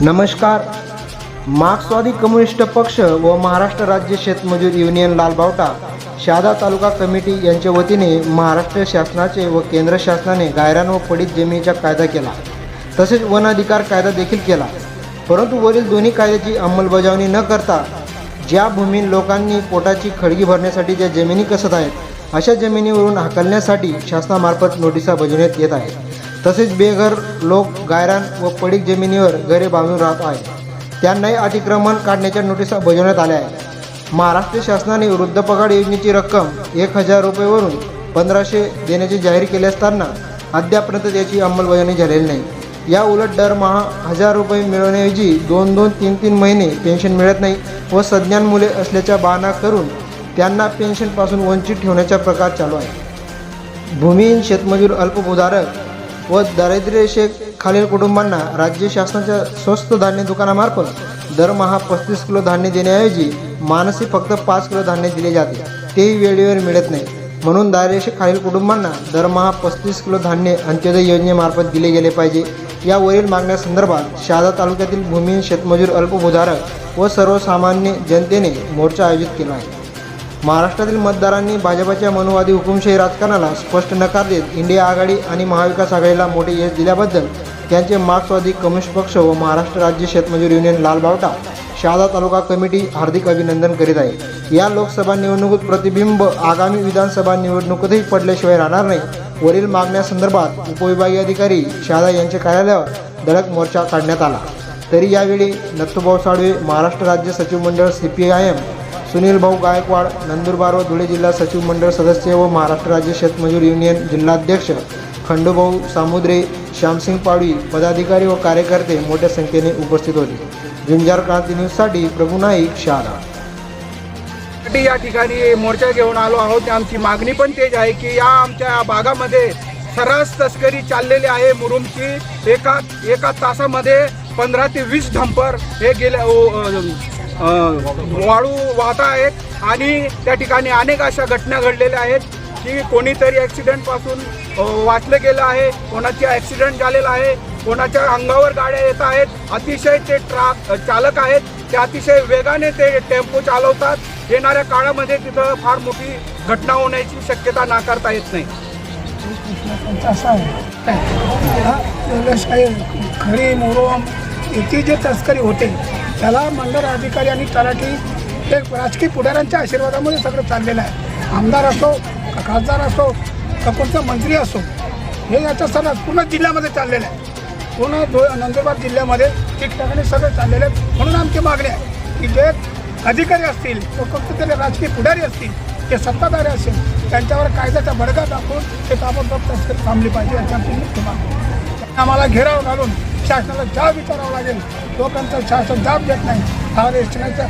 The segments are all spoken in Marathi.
नमस्कार. मार्क्सवादी कम्युनिस्ट पक्ष व महाराष्ट्र राज्य शेतमजूर युनियन लालबावटा शहादा तालुका कमिटी यांच्या वतीने महाराष्ट्र शासनाचे व केंद्र शासनाने गायरान व पडीत जमिनीचा कायदा केला. तसेच वन अधिकार कायदा देखील केला. परंतु वरील दोन्ही कायद्याची अंमलबजावणी न करता ज्या भूमी लोकांनी पोटाची खडगी भरण्यासाठी ज्या जमिनी कसत आहेत अशा जमिनीवरून हाकलण्यासाठी शासनामार्फत नोटिसा बजावण्यात येत आहेत. तसेच बेघर लोक गायरान व पडीक जमिनीवर घरे बांधून राहत आहेत. त्यांनाही अतिक्रमण काढण्याच्या नोटिसा बजावण्यात आल्या आहेत. महाराष्ट्र शासनाने वृद्ध पगार योजनेची रक्कम एक हजार रुपयेवरून पंधराशे देण्याचे जाहीर केले असताना अद्यापर्यंत त्याची अंमलबजावणी झालेली नाही. या उलट दरमहा हजार रुपये मिळवण्याऐवजी दोन दोन तीन तीन महिने पेन्शन मिळत नाही व सज्ञान मुले असल्याच्या बहाणा करून त्यांना पेन्शनपासून वंचित ठेवण्याचा प्रकार चालू आहे. भूमिहीन शेतमजूर अल्पभूधारक व दारिद्र्यरेषे खालील कुटुंबांना राज्य शासनाच्या स्वस्त धान्य दुकानामार्फत दरमहा पस्तीस किलो धान्य देण्याऐवजी मानसी फक्त पाच किलो धान्य दिले जाते. तेही वेळेवर मिळत नाही. म्हणून दारिद्र्यरेषे खालील कुटुंबांना दरमहा पस्तीस किलो धान्य अंत्योदय योजनेमार्फत दिले गेले पाहिजे. यावरील मागण्यासंदर्भात शहादा तालुक्यातील भूमिहीन शेतमजूर अल्पभूधारक व सर्वसामान्य जनतेने मोर्चा आयोजित केला आहे. महाराष्ट्रातील मतदारांनी भाजपच्या मनुवादी हुकुमशाही राजकारणाला स्पष्ट नकार देत इंडिया आघाडी आणि महाविकास आघाडीला मोठे यश दिल्याबद्दल त्यांचे मार्क्सवादी कम्युनिस्ट पक्ष व महाराष्ट्र राज्य शेतमजूर युनियन लालबावटा शहादा तालुका कमिटी हार्दिक अभिनंदन करीत आहे. या लोकसभा निवडणुकीत प्रतिबिंब आगामी विधानसभा निवडणुकीतही पडल्याशिवाय राहणार नाही. वरील मागण्यासंदर्भात उपविभागीय अधिकारी शहादा यांच्या कार्यालयावर धडक मोर्चा काढण्यात आला. तरी यावेळी नथुभाऊ साळवे महाराष्ट्र राज्य सचिव मंडळ C P I M Sunil भाऊ गायकवाड नंदुरबार व धुळे जिल्हा सचिव मंडळ सदस्य व महाराष्ट्र राज्य शेतमजूर युनियन जिल्हाध्यक्ष खंडूभाऊ सामुद्रे श्यामसिंग पाडवी पदाधिकारी व कार्यकर्ते मोठ्या संख्येने उपस्थित होते. झुंजार क्रांती न्यूजसाठी प्रभू नाईक शहादा या ठिकाणी मोर्चा घेऊन आलो आहोत. आमची मागणी पण तेच आहे की या आमच्या भागामध्ये सर्रास तस्करी चाललेली आहे मुरुमची. एका एका तासामध्ये पंधरा ते वीस डंपर हे गेल्या ओ- वाळू वाहत आहेत आणि त्या ठिकाणी अनेक अशा घटना घडलेल्या आहेत की कोणीतरी ॲक्सिडेंटपासून वाचलं गेलं आहे कोणाचे ॲक्सिडेंट झालेला आहे कोणाच्या अंगावर गाड्या येत आहेत. अतिशय ते ट्राक चालक आहेत. ते अतिशय वेगाने ते टेम्पो चालवतात. येणाऱ्या काळामध्ये तिथं फार मोठी घटना होण्याची शक्यता नाकारता येत नाही. असं आहे खरी मोरोम याची जे तस्करी होते त्याला मंडळ अधिकारी आणि तलाठी हे राजकीय पुढाऱ्यांच्या आशीर्वादामुळे सगळं चाललेलं आहे. आमदार असो का खासदार असो का कोणता मंत्री असो हे याचं सगळं पूर्ण जिल्ह्यामध्ये चाललेलं आहे. पूर्ण धुळे नंदुरबार जिल्ह्यामध्ये ठिकठिकाणी सगळं चाललेलं आहे. म्हणून आमची मागणी आहे की जे अधिकारी असतील तो फक्त त्याचे राजकीय पुढारी असतील ते सत्ताधारी असेल त्यांच्यावर कायद्याचा बडगा दाखवून ते ताबडतोब तस्करी थांबली पाहिजे याची आमची मुख्य मागणी आम्हाला घेराव घालून शासनाला जाब विचारावं लागेल. लोकांचा शासन जाब देत नाही. हा रेस्टॉरंटचा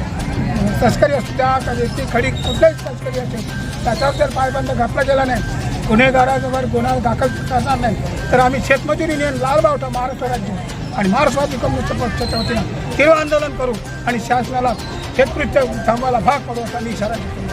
तस्करी असू द्या का व्यक्ती खडी कुठल्याही तस्करी असेल त्याच्यावर जर पायबंद घातला गेला नाही गुन्हेगारावर गुन्हा दाखल करणार नाही तर आम्ही शेतमजूर युनियन लालबावटा महाराष्ट्र राज्य आणि महाराष्ट्रवादी कम्युनिस्ट पक्षाच्या वतीनं तीव्र आंदोलन करू आणि शासनाला शेतकृत्य थांबायला भाग पडू असा मी इशारा देतो.